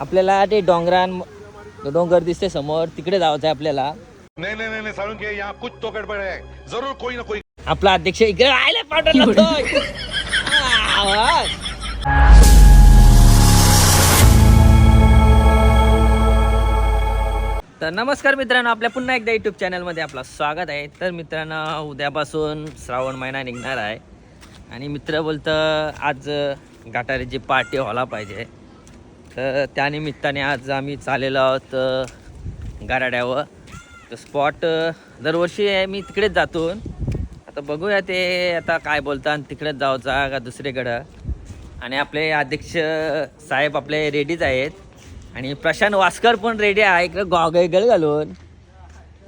आपल्याला ते डोंगरान डोंगर दिसते समोर तिकडे जायचं आहे आपल्याला. नहीं नहीं नहीं, नहीं सारुण के यहाँ कुछ तो गड़बड़ है जरूर कोई ना कोई आपला अध्यक्ष इकडे राहिले पाठवला तर नमस्कार मित्रांनो आपल्या पुन्हा एकदा युट्यूब चॅनलमध्ये आपलं स्वागत आहे. तर मित्रांनो उद्यापासून श्रावण महिना निघणार आहे. आणि मित्र बोलतं आज गाठारीची पार्टी व्हायला पाहिजे. तर त्यानिमित्ताने आज आम्ही चाललेलो आहोत गाराड्यावर. तर स्पॉट दरवर्षी आहे मी तिकडेच जातो. आता बघूया ते आता काय बोलतात तिकडेच जायचा का दुसरीकडं. आणि आपले अध्यक्ष साहेब आपले रेडीच आहेत. आणि प्रशांत वास्कर पण रेडी आहे इकडे गॉगल घालून.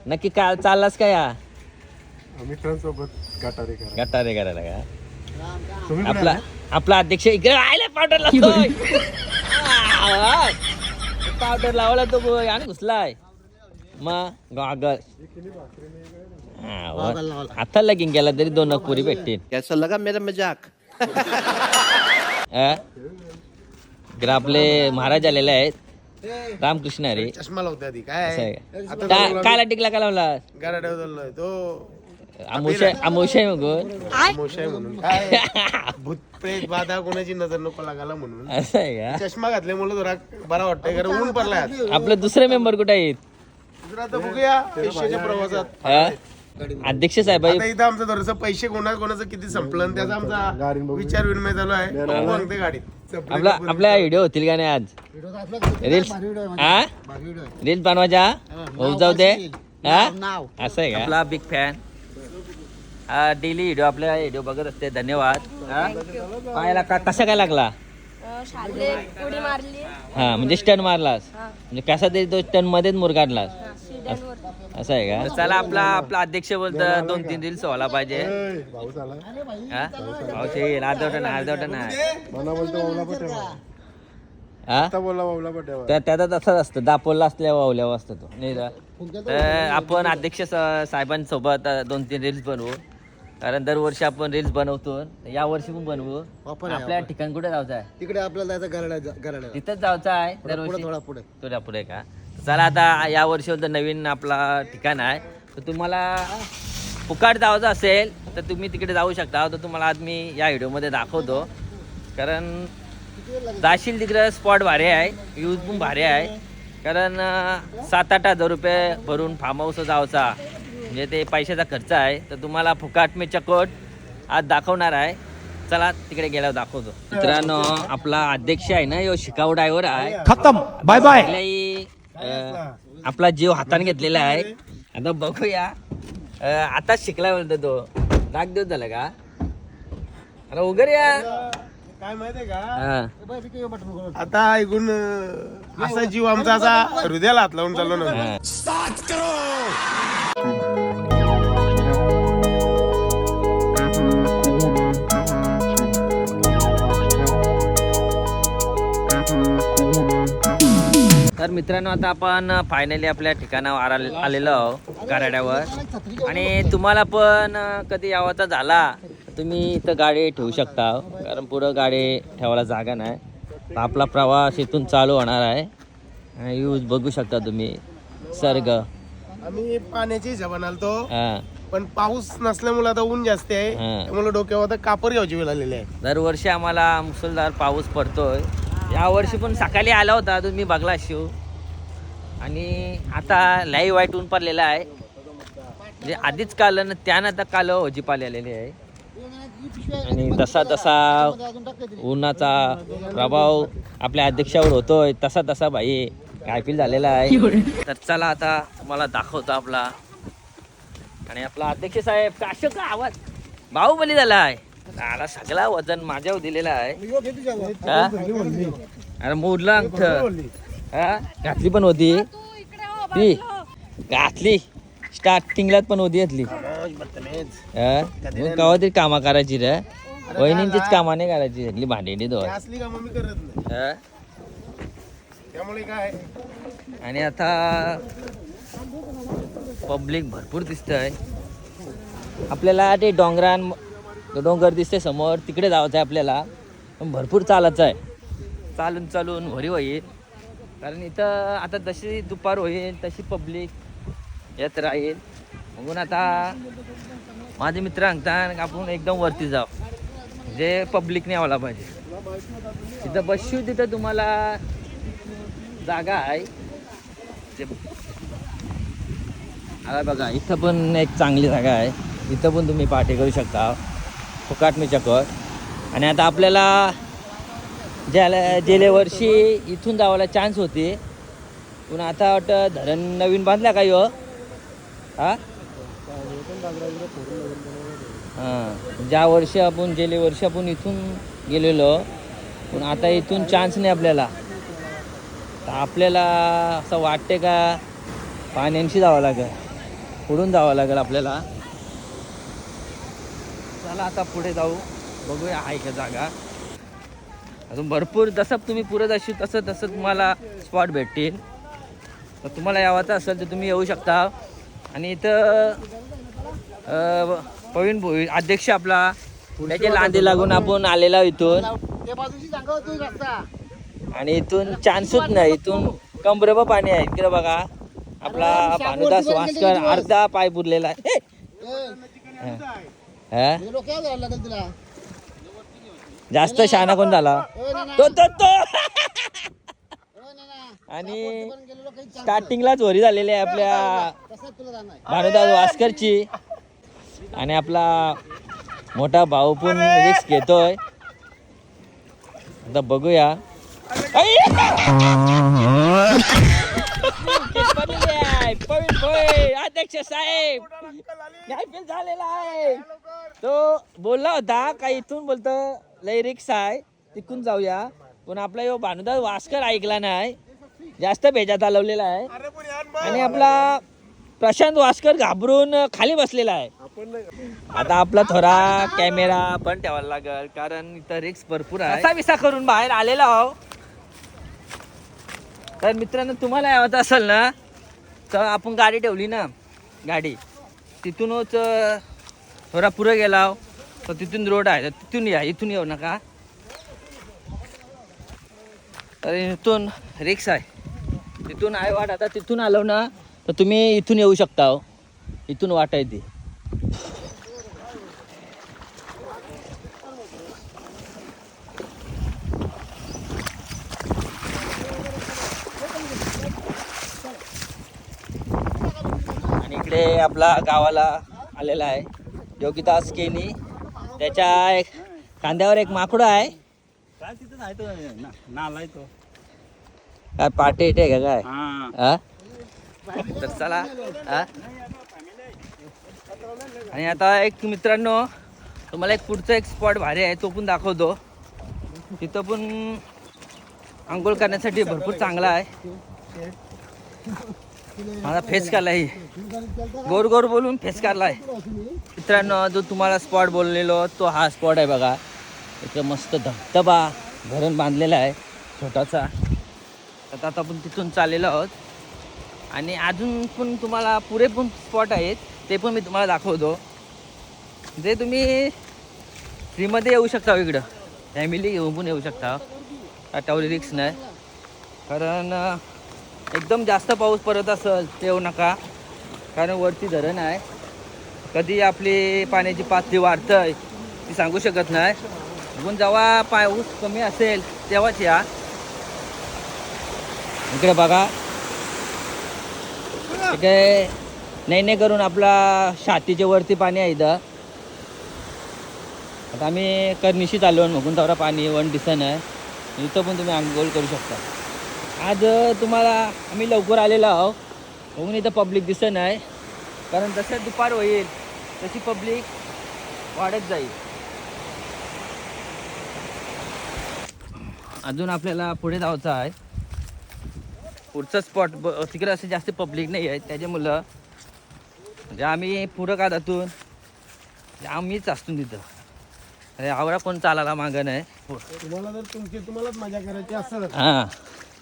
नक्की काय चाललास का या? मित्रांसोबत गटारे करा गटारे करायला का? आपला आपला अध्यक्ष इकडे राहिले पावडर लागतोय पावडर लावला तो आणि घुसलाय. मग हा, व- आता लगीन गेला तरी दोन पुरी भेटतील. कैसा लगा मेरा मजाक? अ? इकडे आपले महाराज आलेले आहेत. रामकृष्ण रे चष्मा लावते आधी. काय? काला टिकला का लावला? चाललोय. तो आमुषा आहे मग मोशाय म्हणून. काय? भूत प्रेत बाधा कोणाची नजर नको लागायला म्हणून. असं आहे का? चष्मा घातल्यामुळे जरा बरा वाटतंय कारण ऊन पडलाय आज. आपले दुसरे मेंबर कुठे आहेत? दुसरं आता बघूया पैशाच्या प्रवासात? अध्यक्ष साहेब आता इथं आमचं थोडंसं पैसे कोणा कोणाचं किती संपलं आणि त्याचा आमचा विचार विनिमय चालू आहे. बघू सांगते गाडीत. संपले आपला आपल्या व्हिडिओ होतील का नाही आज? रील्स हा? रील्स बनवायच्या? होऊ जाऊ दे. हा? असं आहे का? आपला बिग फॅन हा डेली व्हिडिओ आपल्या व्हिडिओ बघत असते. धन्यवाद. हा? पायाला का कसा काय लागला? शाळेत उडी मारली. हा म्हणजे स्टन मारलास. म्हणजे कसा तरी तो स्टन मध्येच मुरगाडलास असं आहे का? चला आपला आपला अध्यक्ष बोलतं दोन तीन रील्स व्हायला पाहिजे. भाऊस आला पाऊस येईल अर्धवटा नाही अर्धवटा नाही मला बोलतो बावला पटेवा आता बोला बावला पटेवा त्या त्याचा तसंच असतं. दापोलला असल्या वावल्यावर असतो तो. नाही आपण अध्यक्ष साहेबांसोबत दोन तीन रील्स बनवू. कारण दरवर्षी आपण रील्स बनवतो या वर्षी पण बनवू. आपल्या ठिकाण कुठे जायचं आहे? तिकडे आपल्याला जायचं गराड्या गराड्या तिथंच जायचं आहे दरवर्षी. थोडा पुढे. तुझ्या पुढे का? चला आता या वर्षी होतं नवीन आपला ठिकाण आहे. तर तुम्हाला फुकाट जायचं असेल तर तुम्ही तिकडे जाऊ शकता. तर तुम्हाला आज मी या व्हिडिओमध्ये दाखवतो. कारण जाशील तिकडे स्पॉट भारी आहे व्ह्यूज पण भारी आहे. कारण अं, सात आठ हजार रुपये भरून फार्म हाऊस जायचा. म्हणजे ते पैशाचा खर्च आहे तर तुम्हाला फुकाट मी चकोट आज दाखवणार आहे. चला तिकडे गेल्यावर दाखवतो. मित्रांनो आपला अध्यक्ष आहे ना यो शिकाऊ ड्रायव्हर आहे. खत्म. बाय बाय आपला जीव हाताने घेतलेला आहे. आता बघूया. अं, आताच शिकला बोलतो तो. नाग दिवस झाला का? अरे वगैरे या. काय माहितीये का? आता ऐकून असा जीव आमचा असा हृदयाला हात लावून चाललो ना. तर मित्रांनो आता आपण फायनली आपल्या ठिकाणावर आला- आलेलो आहो गाराड्यावर आणि तुम्हाला पण कधी यावाचा झाला. तुम्ही इथं गाडी ठेवू शकता. कारण पुढं गाडी ठेवायला जागा नाही. तर आपला प्रवास इथून चालू होणार आहे. यूज बघू शकता तुम्ही. सर्ग. आम्ही पाण्याची हिशोबाने आलतो. पण पाऊस नसल्यामुळे आता ऊन जास्त आहे. त्यामुळे डोक्यावर कापर घ्यायची वेळ आलेली आहे. दरवर्षी आम्हाला मुसळधार पाऊस पडतोय. यावर्षी पण सकाळी आला होता तुम्ही बघला शिव. आणि आता लाईव्ह वाईट ऊन पडलेला आहे. म्हणजे आधीच काल आणि त्यानं आता काल होजी आलेली आहे. आणि तसा तसा उन्हाचा प्रभाव आपल्या अध्यक्षावर होतोय तसा तसा भाई कायपील झालेला आहे. तर चला आता तुम्हाला दाखवतो आपला. आणि आपला अध्यक्ष साहेब काश का आवाज बाहुबली झाला आहे. आला सगळा वजन माझ्यावर दिलेला आहे. हा? अरे मोडला अंगठ. हा? घातली पण होती. ती घातली. स्टार्टिंगलाच पण होती घातली. हा? मग कवा तरी कामा करायची रे. वहिनींचीच कामा नाही करायची. घातली भांडी धुवा असली कामं मी करत नाही. त्यामुळे काय? आणि आता पब्लिक भरपूर दिसतंय. आपल्याला ते डोंगरान डोंगर दिसते समोर तिकडे जायचं आहे आपल्याला. पण भरपूर चालायचं आहे चालून चालून भरी होईल. कारण इथं आता जशी दुपार होईल तशी पब्लिक येत राहील. म्हणून आता माझे मित्र सांगतात आपण एकदम वरती जाऊ. जे पब्लिकने यावला पाहिजे. इथं बसू तिथं तुम्हाला जागा आहे. ते आता बघा इथं पण एक चांगली जागा आहे. इथं पण तुम्ही पार्टी करू शकता. फुकाट मी चकर आणि आता आपल्याला ज्याला गेल्या वर्षी इथून जावायला चान्स होते. पण आता वाटतं धरण नवीन बांधला का हो हा? हां. ज्या वर्षी आपण गेले वर्षी आपण इथून गेलेलो पण आता इथून चान्स नाही आपल्याला. तर आपल्याला असं वाटते का पाण्यांशी जावं लागेल पुढून जावं लागेल आपल्याला. चला आता पुढे जाऊ. बघूया आहे का जागा. अजून भरपूर जसं तुम्ही पुढे जाशील तसं तसं तुम्हाला स्पॉट भेटतील. तर तुम्हाला यावाचं असेल तर तुम्ही येऊ शकता. आणि इथं प्रवीण भोई अध्यक्ष आपला. त्याच्या लांदी लागून आपण आलेला इथून. आणि इथून चान्सच नाही. इथून कमरेबा पाणी आहे इकडे बघा. आपला भानुदास वास्कर अर्धा पाय बुरलेला आहे. हा. जास्त शहाणा कोण झाला? तो तो तो. आणि स्टार्टिंगलाच होरी झालेली आहे आपल्या भानुदास वास्करची. आणि आपला मोठा भाऊ पण रिक्स घेतोय. आता बघूया. अध्यक्ष साहेब काय झालेला आहे तो बोलला होता का इथून बोलतो लय रिक्स आहे. तिकून जाऊया. पण आपला यो भानुदास वास्कर ऐकला नाही जास्त भेजात हलवलेला आहे आणि आपला प्रशांत वास्कर घाबरून खाली बसलेला आहे. आता आपला थोडा कॅमेरा पण ठेवायला लागेल कारण इथं रिक्स भरपूर आहे. असा विसा करून बाहेर आलेला आहो. तर मित्रांनो तुम्हाला यावं असेल ना तर आपण गाडी ठेवली ना गाडी. तिथूनच थोडा पुरं गेला तर तिथून रोड आहे तर तिथून या इथून येऊ नका. तर इथून रिक्स आहे. तिथून आहे वाट आता तिथून आलो ना तर तुम्ही इथून येऊ शकता हो. इथून वाट आहे ती आणि इकडे आपला गावाला आलेला आहे. योगिदास केनी त्याच्या एक खांद्यावर एक माकडं आहे. काय तिथं नाही तो ना नालाय तो. काय पाटे इटे का काय? हा. हा? तर चला हा? आणि आता एक मित्रांनो तुम्हाला एक पुढचा एक स्पॉट भारी आहे तो पण दाखवतो. तिथं पण आंघोळ करण्यासाठी भरपूर चांगला आहे. माझा फेस काढलाय. गोर गोर बोलून फेस काढलाय. मित्रांनो जो तुम्हाला स्पॉट बोललेलो तो हा स्पॉट आहे बघा. इथं मस्त धबधबा धरण बांधलेला आहे छोटासा. तर आता आपण तिथून चाललेलो आहोत. आणि अजून पण तुम्हाला पुरे पण स्पॉट आहेत ते पण मी तुम्हाला दाखवतो. जे तुम्ही फ्रीमध्ये येऊ शकता हो इकडं. फॅमिली घेऊन पण येऊ शकता. टावली रिक्स नाही. कारण एकदम जास्त पाऊस पडत असेल येऊ नका. कारण वरती धरण आहे. कधी आपली पाण्याची पातळी वाढतंय ती सांगू शकत नाही. म्हणून जेव्हा पाऊस कमी असेल तेव्हाच या. इकडे बघा. इकडे नाही नाही करून आपला छातीच्या वरती पाणी आहे इथं. आता आम्ही करनिशीत आलो म्हणून तेवढा पाणी वन दिसन आहे. इथं पण तुम्ही आंघोळ करू शकता. आज तुम्हाला आम्ही लवकर आलेलो आहो म्हणून इथं पब्लिक दिसन आहे कारण जसं दुपार होईल तशी पब्लिक वाढत जाईल. अजून आपल्याला पुढे जायचं आहे. पुढचं स्पॉट ब तिकडे असं जास्त पब्लिक नाही आहे. त्याच्यामुळं म्हणजे आम्ही पुढं काढातून आम्हीच असतो तिथं. अरे आवरा कोण चालायला मागं नाही. तुम्हाला जर तुमची तुम्हालाच मजा करायची असेल हां.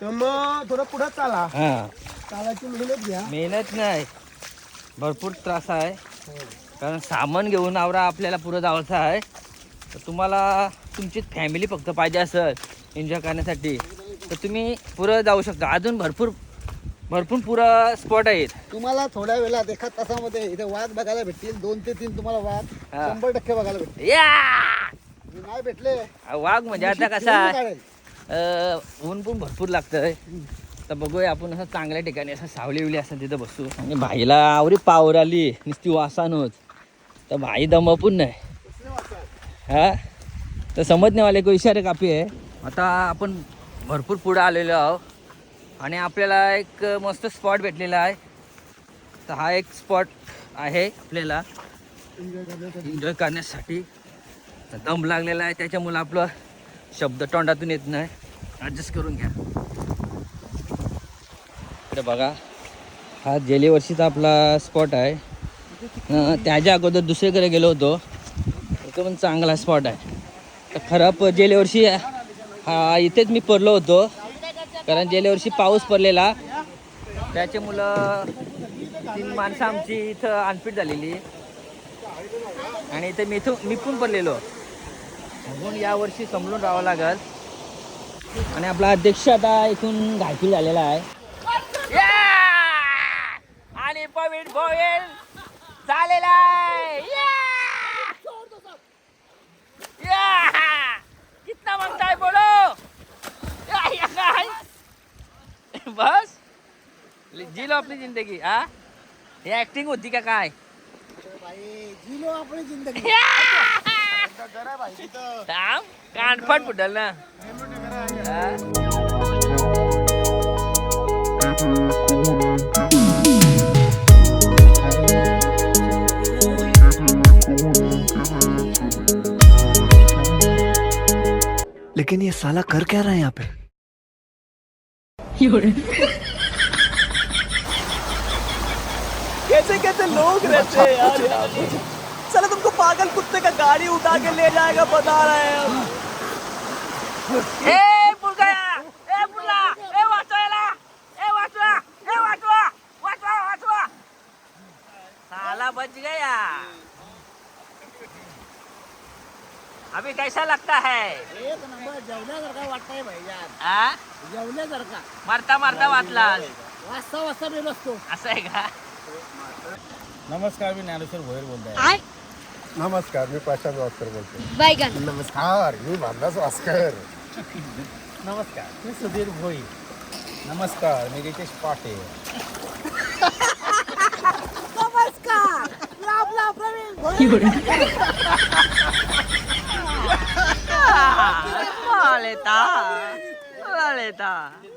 तर मग थोडं पुढे चाला. हां. चालायची मेहनत घ्या. मेहनत नाही. भरपूर त्रास आहे. कारण सामान घेऊन आवरा आपल्याला पुढं जायचं आहे. तर तुम्हाला तुमची फॅमिली फक्त पाहिजे असेल एन्जॉय करण्यासाठी. तर तुम्ही पुरं जाऊ शकता. अजून भरपूर भरपूर पुरं स्पॉट आहेत. तुम्हाला थोड्या वेळात एका तासामध्ये इथे वाघ बघायला भेटतील. दोन ते तीन तुम्हाला वाघ हा. शंभर टक्के बघायला भेटतील. या! नाही भेटले. वाघ म्हणजे आता कसा. अं, ऊन पण भरपूर लागतंय. तर बघूया आपण असं चांगल्या ठिकाणी असं सावली विली असं तिथं बसू. आणि भाईला आवरी पावर आली नुसती वासानच. तर भाई दमपून नाही. हा? तर समजण्यावाले को इशारे कापी आहे. आता आपण भरपूर पुढं आलेलो आहो. आणि आपल्याला एक मस्त स्पॉट भेटलेला आहे. तर हा एक स्पॉट आहे आपल्याला. एन्जॉय करण्यासाठी. दम लागलेला आहे त्याच्यामुळं आपलं शब्द तोंडातून येत नाही. ॲडजस्ट करून घ्या. इकडे बघा. हा गेल्या वर्षीचा आपला स्पॉट आहे. त्याच्या अगोदर दुसरीकडे गेलो होतो. तो पण चांगला स्पॉट आहे. तर खराब गेल्या वर्षी हा इथेच मी पडलो होतो. कारण गेल्या वर्षी पाऊस पडलेला. त्याच्यामुळं तीन माणसं आमची इथं अनफिट झालेली. आणि इथे मी इथून मी पण पडलेलो. म्हणून यावर्षी समजून राहावं लागल. आणि आपला अध्यक्ष आता इथून घायकील झालेला आहे. आणि पवीन गोयल झालेला आहे. कितना है बोलो? बस. जी लो अपनी जिंदगी हा? हे ऍक्टिंग होती का काय? जिलो आपली जिंदगी. थांब कानफाट फुटल ना। लेकिन ये साला कर क्या रहा है यहाँ पे? कैसे कैसे लोग रहते हैं यार पे? चलो तुमको पागल कुत्ते का गाड़ी उठा के ले जाएगा बता रहे हैं ए साला बच गया। अभी कैसा लगता है? एक नंबर जेवल्यासारखा वाटतंय भाईजान। आ? जेवल्यासारखा मारता मारता वाचला असं आहे का। नमस्कार मी ज्ञानेश्वर भोयर बोलताय। नमस्कार मी प्रशांत वास्कर बोलतो. बैगन नमस्कार मी मानदास वास्कर. नमस्कार मी सुधीर भोई. नमस्कार मी रितेश पाटे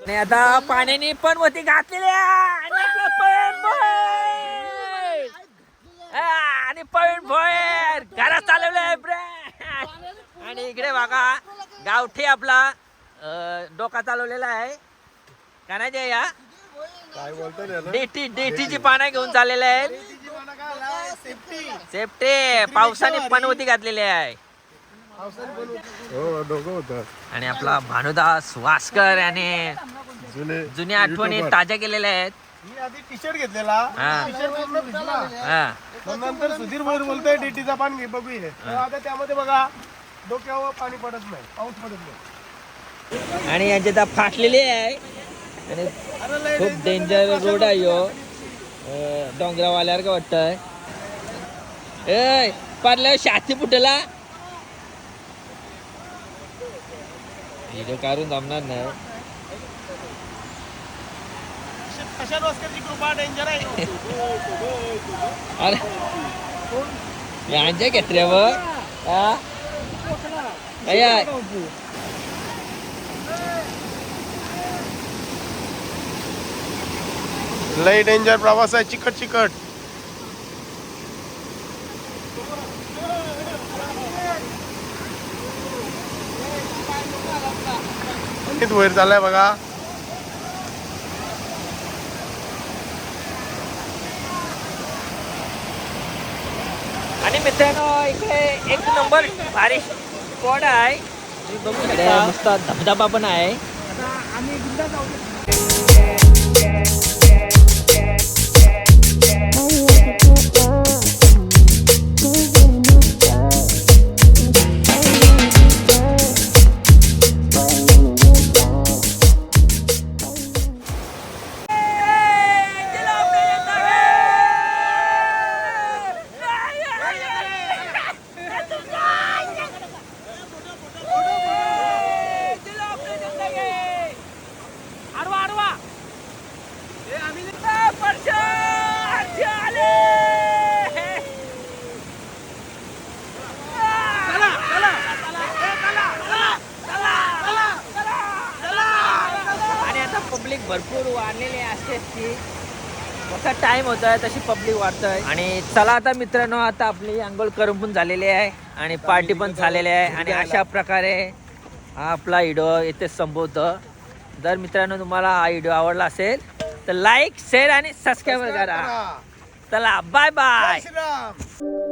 आणि आता पाण्याने पण मोठी घातलेली आहे. आणि आपलं. हा, आणि पळण भोयर घरात चालवलंय ब्रँड आणि इकडे बघा गावठी आपला डोका चालवलेला आहे. का नाही जय? या काय बोलतो डेटी डेटीची पानं घेऊन चाललेले आहेत. सेफ्टी पावसाने पनवती घातलेली आहे. हो आणि आपला भानुदास वास्कर याने जुने जुन्या आठवणी. ताज्या केलेल्या आहेत. टी शर्ट घेतलेला. हा. हा मग नंतर सुधीर भोईर बोलतोय डीटीचा पान घे बघू हे. तर आता त्यामध्ये बघा डोक्यावर पाणी पडत नाही. पाऊस पडत नाही. आणि यांचे आता फाटलेले आहे. आणि खूप डेंजर रोड आहे. अं, डोंगरावाल्यावर का वाटतंय? ए पाडलं शाती फुटला. व्हिडिओ काढून जमणार नाही. कशा वास्करची कृपा डेंजर आहे? अरे. यांच्या घेतल्यावर हा? काय आहे? लय डेंजर प्रवास आहे चिकट चिकट. वर चाललाय बघा. मित्रांनो इकडे एक नंबर भारी स्पॉट आहे. बघू शकता. मस्त धबधबा पण आहे. भरपूर वाढलेले असते की जसा टाइम होत आहे तशी पब्लिक वाढत आहे आणि चला आता मित्रांनो आता आपली आंघोळ करून पण झालेली आहे आणि पार्टी पण झालेली आहे आणि अशा प्रकारे हा आपला व्हिडिओ इथे संपवतो. जर मित्रांनो तुम्हाला हा व्हिडिओ आवडला असेल तर लाईक शेअर आणि सबस्क्राईब करा. चला बाय बाय श्रीराम.